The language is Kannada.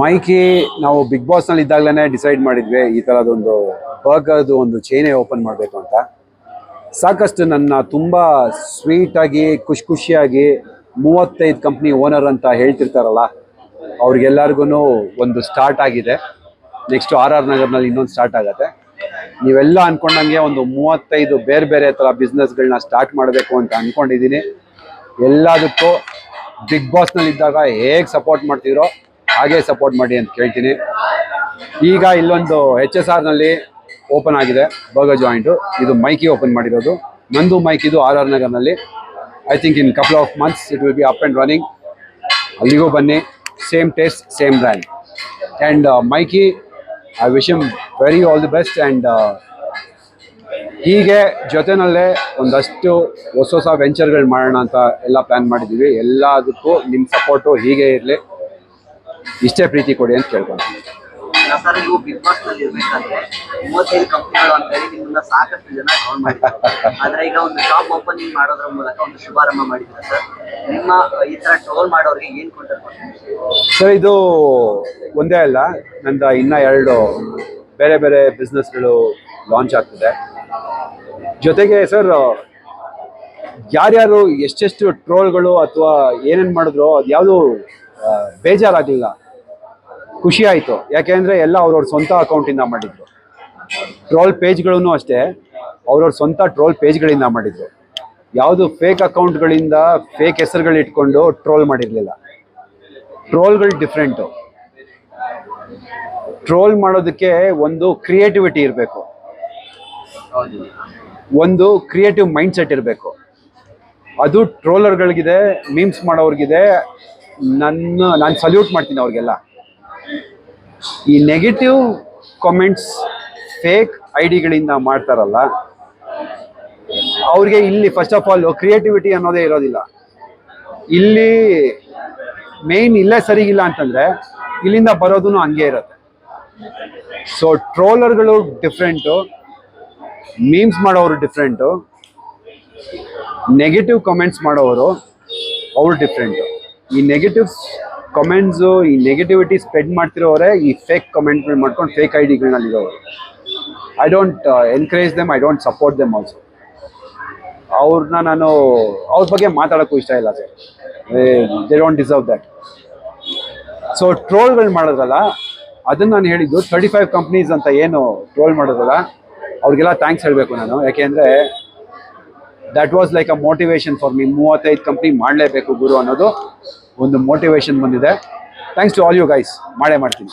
ಮೈಕಿ ನಾವು ಬಿಗ್ ಬಾಸ್ನಲ್ಲಿ ಇದ್ದಾಗಲೇ ಡಿಸೈಡ್ ಮಾಡಿದ್ವಿ ಈ ಥರದೊಂದು ಬರ್ಗರ್ದು ಒಂದು ಚೈನೇ ಓಪನ್ ಮಾಡಬೇಕು ಅಂತ. ಸಾಕಷ್ಟು ನನ್ನ ತುಂಬ ಸ್ವೀಟಾಗಿ ಖುಷಿ ಖುಷಿಯಾಗಿ ಮೂವತ್ತೈದು ಕಂಪ್ನಿ ಓನರ್ ಅಂತ ಹೇಳ್ತಿರ್ತಾರಲ್ಲ ಅವ್ರಿಗೆಲ್ಲರಿಗೂ ಒಂದು ಸ್ಟಾರ್ಟ್ ಆಗಿದೆ. ನೆಕ್ಸ್ಟ್ ಆರ್ ಆರ್ ನಗರ್ನಲ್ಲಿ ಇನ್ನೊಂದು ಸ್ಟಾರ್ಟ್ ಆಗುತ್ತೆ. ನೀವೆಲ್ಲ ಅನ್ಕೊಂಡಂಗೆ ಒಂದು ಮೂವತ್ತೈದು ಬೇರೆ ಬೇರೆ ಥರ ಬಿಸ್ನೆಸ್ಗಳನ್ನ ಸ್ಟಾರ್ಟ್ ಮಾಡಬೇಕು ಅಂತ ಅನ್ಕೊಂಡಿದ್ದೀನಿ. ಎಲ್ಲದಕ್ಕೂ ಬಿಗ್ ಬಾಸ್ನಲ್ಲಿ ಇದ್ದಾಗ ಹೇಗೆ ಸಪೋರ್ಟ್ ಮಾಡ್ತಿದ್ರೋ ಹಾಗೆ ಸಪೋರ್ಟ್ ಮಾಡಿ ಅಂತ ಕೇಳ್ತೀನಿ. ಈಗ ಇಲ್ಲೊಂದು ಎಚ್ ಎಸ್ ಆರ್ನಲ್ಲಿ ಓಪನ್ ಆಗಿದೆ ಬರ್ಗರ್ ಜಾಯಿಂಟು ಇದು ಮೈಕಿ ಓಪನ್ ಮಾಡಿರೋದು. ನಂದು ಮೈಕಿದು R R ನಗರ್ನಲ್ಲಿ. I think in couple of months it will be up and running ಅಲ್ಲಿಗೂ ಬನ್ನಿ. Same taste same brand and Mikey I wish em very all the best and ಹೀಗೆ ಜೊತೆನಲ್ಲೇ ಒಂದಷ್ಟು ಹೊಸ ಹೊಸ ವೆಂಚರ್ಗಳು ಮಾಡೋಣ ಅಂತ ಎಲ್ಲ ಪ್ಲ್ಯಾನ್ ಮಾಡಿದ್ದೀವಿ ಎಲ್ಲದಕ್ಕೂ ನಿಮ್ಮ ಸಪೋರ್ಟು ಹೀಗೆ ಇರಲಿ. ಇಷ್ಟೇ ಪ್ರೀತಿ ಕೊಡಿ ಅಂತ ಕೇಳ್ಕೊಂತೀನಿ. ಸರ್ ನೀವು ಬಿಗ್ ಬಾಸ್ನಲ್ಲಿ ಇರ್ಬೇಕಾದ್ರೆ ಮೂವತ್ತೈದು ಕಂಪನಿಗಳು ಅಂತ ಹೇಳಿ ನಿಮ್ಮನ್ನ ಸಾಕಷ್ಟು ಜನ ಕಾಲ್ ಮಾಡಿದ್ದಾರೆ ಆದ್ರೆ ಈಗ ಒಂದು ಶಾಪ್ ಓಪನಿಂಗ್ ಮಾಡೋದ್ರ ಮೂಲಕ ಒಂದು ಶುಭಾರಂಭ ಮಾಡಿದ್ರೆ ಸರ್. ನಿಮ್ಮ ಈ ತರ ಟ್ರೋಲ್ ಮಾಡೋರಿಗೆ ಏನ್ ಕೊಟ್ಟಿರ್ಬೋದು ಸರ್ ಇದು ಒಂದೇ ಅಲ್ಲ ನಂದ ಇನ್ನ ಎರಡು ಬೇರೆ ಬೇರೆ ಬಿಸ್ನೆಸ್ಗಳು ಲಾಂಚ್ ಆಗ್ತಿದೆ. ಜೊತೆಗೆ ಸರ್ ಯಾರ್ಯಾರು ಎಷ್ಟೆಷ್ಟು ಟ್ರೋಲ್ಗಳು ಅಥವಾ ಏನೇನು ಮಾಡಿದ್ರು ಅದು ಯಾವುದು ಬೇಜಾರಾಗಲಿಲ್ಲ. ಖುಷಿ ಆಯಿತು. ಯಾಕೆಂದರೆ ಎಲ್ಲ ಅವ್ರವ್ರ ಸ್ವಂತ ಅಕೌಂಟಿಂದ ಮಾಡಿದ್ರು. ಟ್ರೋಲ್ ಪೇಜ್ಗಳೂ ಅಷ್ಟೇ ಅವ್ರವ್ರ ಸ್ವಂತ ಟ್ರೋಲ್ ಪೇಜ್ಗಳಿಂದ ಮಾಡಿದ್ರು. ಯಾವುದು ಫೇಕ್ ಅಕೌಂಟ್ಗಳಿಂದ ಫೇಕ್ ಹೆಸರುಗಳು ಇಟ್ಕೊಂಡು ಟ್ರೋಲ್ ಮಾಡಿರಲಿಲ್ಲ. ಟ್ರೋಲ್ಗಳು ಡಿಫ್ರೆಂಟು ಟ್ರೋಲ್ ಮಾಡೋದಕ್ಕೆ ಒಂದು ಕ್ರಿಯೇಟಿವಿಟಿ ಇರಬೇಕು. ಒಂದು ಕ್ರಿಯೇಟಿವ್ ಮೈಂಡ್ ಸೆಟ್ ಇರಬೇಕು. ಅದು ಟ್ರೋಲರ್ಗಳಿಗಿದೆ ಮೀಮ್ಸ್ ಮಾಡೋರ್ಗಿದೆ, ನನ್ನ, ನಾನು ಸಲ್ಯೂಟ್ ಮಾಡ್ತೀನಿ ಅವ್ರಿಗೆಲ್ಲ. ಈ ನೆಗೆಟಿವ್ ಕಾಮೆಂಟ್ಸ್ ಫೇಕ್ ಐ ಡಿಗಳಿಂದ ಮಾಡ್ತಾರಲ್ಲ, ಅವ್ರಿಗೆ ಇಲ್ಲಿ ಫಸ್ಟ್ ಆಫ್ ಆಲ್ ಕ್ರಿಯೇಟಿವಿಟಿ ಅನ್ನೋದೇ ಇರೋದಿಲ್ಲ. ಇಲ್ಲಿ ಮೇನ್ ಇಲ್ಲೇ ಸರಿಗಿಲ್ಲ ಅಂತಂದ್ರೆ ಇಲ್ಲಿಂದ ಬರೋದು ಹಂಗೆ ಇರುತ್ತೆ. ಸೊ ಟ್ರೋಲರ್ಗಳು ಡಿಫ್ರೆಂಟು ಮೀಮ್ಸ್ ಮಾಡೋರು ಡಿಫ್ರೆಂಟು ನೆಗೆಟಿವ್ ಕಮೆಂಟ್ಸ್ ಮಾಡೋರು ಅವ್ರು ಡಿಫ್ರೆಂಟು ಈ ನೆಗೆಟಿವ್ ಕಮೆಂಟ್ಸು ಈ ನೆಗೆಟಿವಿಟಿ ಸ್ಪ್ರೆಡ್ ಮಾಡ್ತಿರೋರೆ ಈ ಫೇಕ್ ಕಮೆಂಟ್ ಮಾಡ್ಕೊಂಡು fake I ಡಿಗಳಲ್ಲಿರೋರು I don't encourage them I don't support them also ಅವ್ರನ್ನ ನಾನು, ಅವ್ರ ಬಗ್ಗೆ ಮಾತಾಡೋಕ್ಕೂ ಇಷ್ಟ ಇಲ್ಲ sir. They don't deserve that so ಟ್ರೋಲ್ಗಳು ಮಾಡೋದಲ್ಲ ಅದನ್ನು ನಾನು ಹೇಳಿದ್ದು ತರ್ಟಿ ಫೈವ್ ಕಂಪ್ನೀಸ್ ಅಂತ ಏನು ಟ್ರೋಲ್ ಮಾಡೋದಲ್ಲ ಅವ್ರಿಗೆಲ್ಲ ಥ್ಯಾಂಕ್ಸ್ ಹೇಳಬೇಕು ನಾನು. ಯಾಕೆಂದರೆ that was like a motivation for me ಮೂವತ್ತೈದು ಕಂಪ್ನಿ ಮಾಡಲೇಬೇಕು ಗುರು ಅನ್ನೋದು. ಒಂದು ಮೋಟಿವೇಶನ್ ಬಂದಿದೆ. Thanks to all you guys ಮಾಡೇ ಮಾಡ್ತೀನಿ.